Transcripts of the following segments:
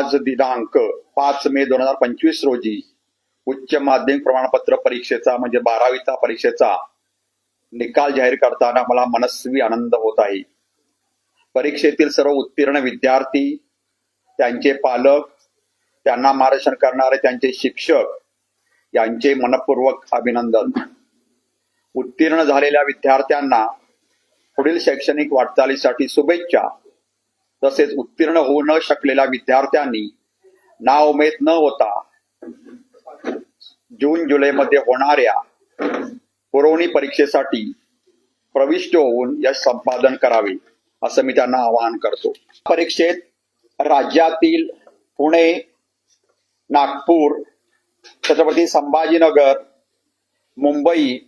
आज दिनांक पाच मे दोन हजार पंचवीस रोजी उच्च माध्यमिक प्रमाणपत्र परीक्षेचा म्हणजे बारावीचा परीक्षेचा निकाल जाहीर करताना मला मनस्वी आनंद होत आहे. परीक्षेतील सर्व उत्तीर्ण विद्यार्थी त्यांचे पालक त्यांना मार्गदर्शन करणारे त्यांचे शिक्षक यांचे मनपूर्वक अभिनंदन. उत्तीर्ण झालेल्या विद्यार्थ्यांना पुढील शैक्षणिक वाटचालीसाठी शुभेच्छा. तसेच उत्तीर्ण होऊ न शकलेल्या विद्यार्थ्यांनी नाउमेद न होता जून जुलैमध्ये होणाऱ्या पुरवणी परीक्षेसाठी प्रविष्ट होऊन यश संपादन करावे असं मी त्यांना आवाहन करतो. परीक्षेत राज्यातील पुणे नागपूर छत्रपती संभाजीनगर मुंबई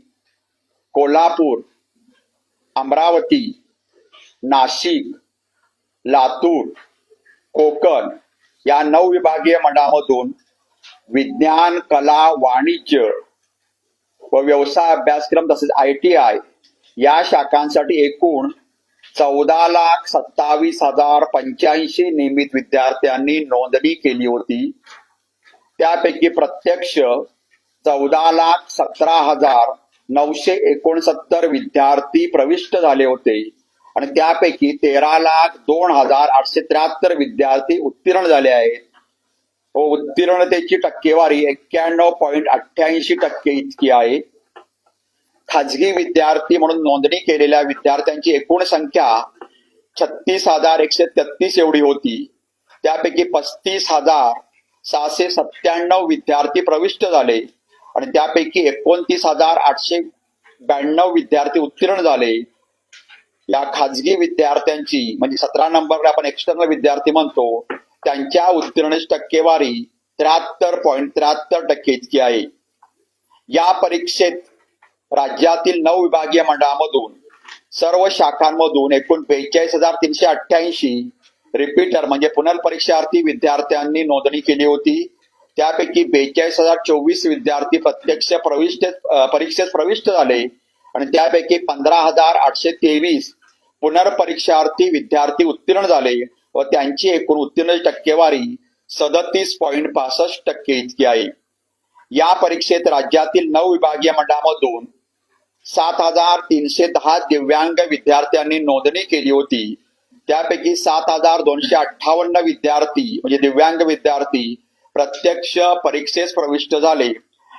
कोल्हापूर अमरावती नाशिक लातूर कोकण या नऊ विभागीय मंडळामधून विज्ञान कला वाणिज्य व व्यवसाय अभ्यासक्रम तसेच आय टी आय या शाखांसाठी एकूण चौदा लाख सत्तावीस हजार पंच्याऐंशी नियमित विद्यार्थ्यांनी नोंदणी केली होती. त्यापैकी प्रत्यक्ष चौदा लाख सतरा हजार नऊशे एकोणसत्तर विद्यार्थी प्रविष्ट झाले होते. आणि त्यापैकी तेरा लाख दोन हजार आठशे त्र्याहत्तर विद्यार्थी उत्तीर्ण झाले आहेत. व उत्तीर्णतेची टक्केवारी एक्क्याण्णव पॉईंट अठ्ठ्याऐंशी टक्के इतकी आहे. खाजगी विद्यार्थी म्हणून नोंदणी केलेल्या विद्यार्थ्यांची एकूण संख्या छत्तीस हजार एकशे तेहतीस एवढी होती. त्यापैकी पस्तीस हजार सहाशे सत्त्याण्णव विद्यार्थी प्रविष्ट झाले आणि त्यापैकी एकोणतीस हजार आठशे ब्याण्णव विद्यार्थी उत्तीर्ण झाले. या खाजगी विद्यार्थ्यांची म्हणजे सतरा नंबरला आपण एक्सटर्नल विद्यार्थी म्हणतो त्यांच्या उत्तीर्ण टक्केवारी त्र्याहत्तर पॉईंट त्र्याहत्तर टक्के इतकी आहे. या परीक्षेत राज्यातील नऊ विभागीय मंडळामधून सर्व शाखांमधून एकूण बेचाळीस हजार तीनशे अठ्ठ्याऐंशी रिपीटर म्हणजे पुनर्परीक्षार्थी विद्यार्थ्यांनी नोंदणी केली होती. त्यापैकी बेचाळीस हजार चोवीस विद्यार्थी प्रत्यक्ष प्रविष्ट परीक्षेत प्रविष्ट झाले. आणि त्यापैकी पंधरा हजार आठशे तेवीस पुनर्परीक्षार्थी विद्यार्थी उत्तीर्ण झाले व त्यांची एकूण उत्तीर्ण टक्केवारी सदतीस पॉईंट पासष्ट टक्के इतकी आहे. या परीक्षेत राज्यातील नऊ विभागीय मंडळामधून सात हजार तीनशे दहा दिव्यांग विद्यार्थ्यांनी नोंदणी केली होती. त्यापैकी सात हजार दोनशे अठ्ठावन्न विद्यार्थी म्हणजे दिव्यांग विद्यार्थी प्रत्यक्ष परीक्षेस प्रविष्ट झाले.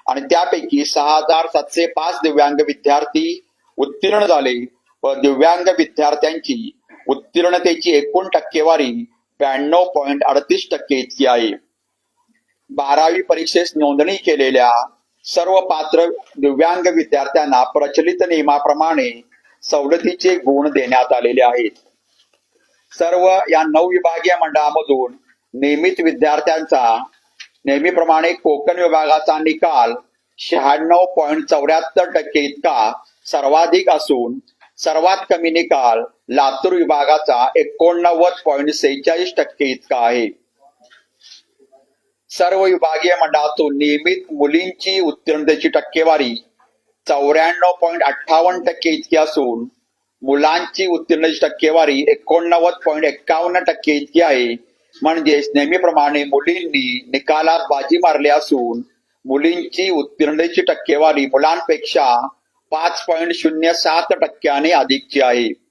आणि त्यापैकी सहा हजार सातशे पाच दिव्यांग विद्यार्थी उत्तीर्ण झाले व दिव्यांग विद्यार्थ्यांची उत्तीर्णतेची एकूण टक्केवारी ब्याण्णव पॉईंट अडतीस टक्के इतकी आहे. बारावी परीक्षेस नोंदणी केलेल्या सर्व पात्र दिव्यांग विद्यार्थ्यांना प्रचलित नियमाप्रमाणे सवलतीचे गुण देण्यात आलेले आहेत. सर्व या नऊ विभागीय मंडळामधून नियमित विद्यार्थ्यांचा नेहमीप्रमाणे कोकण विभागाचा निकाल शहाण्णव पॉईंट चौऱ्याहत्तर टक्के इतका सर्वाधिक असून सर्वात कमी निकाल लातूर विभागाचा एकोणनव्वद पॉईंट सेहेचाळीस टक्के इतका आहे. सर्व विभागीय मंडळातून नियमित मुलींची उत्तीर्णतेची टक्केवारी चौऱ्याण्णव पॉईंट अठ्ठावन्न टक्के इतकी असून मुलांची उत्तीर्णतेची टक्केवारी एकोणनव्वद पॉईंट एक्कावन्न टक्के इतकी आहे. म्हणजेच नेहमीप्रमाणे मुलींनी निकालात बाजी मारली असून मुलींची उत्तीर्णतेची टक्केवारी मुलांपेक्षा पाच पॉईंट शून्य सात टक्क्याने अधिकची आहे.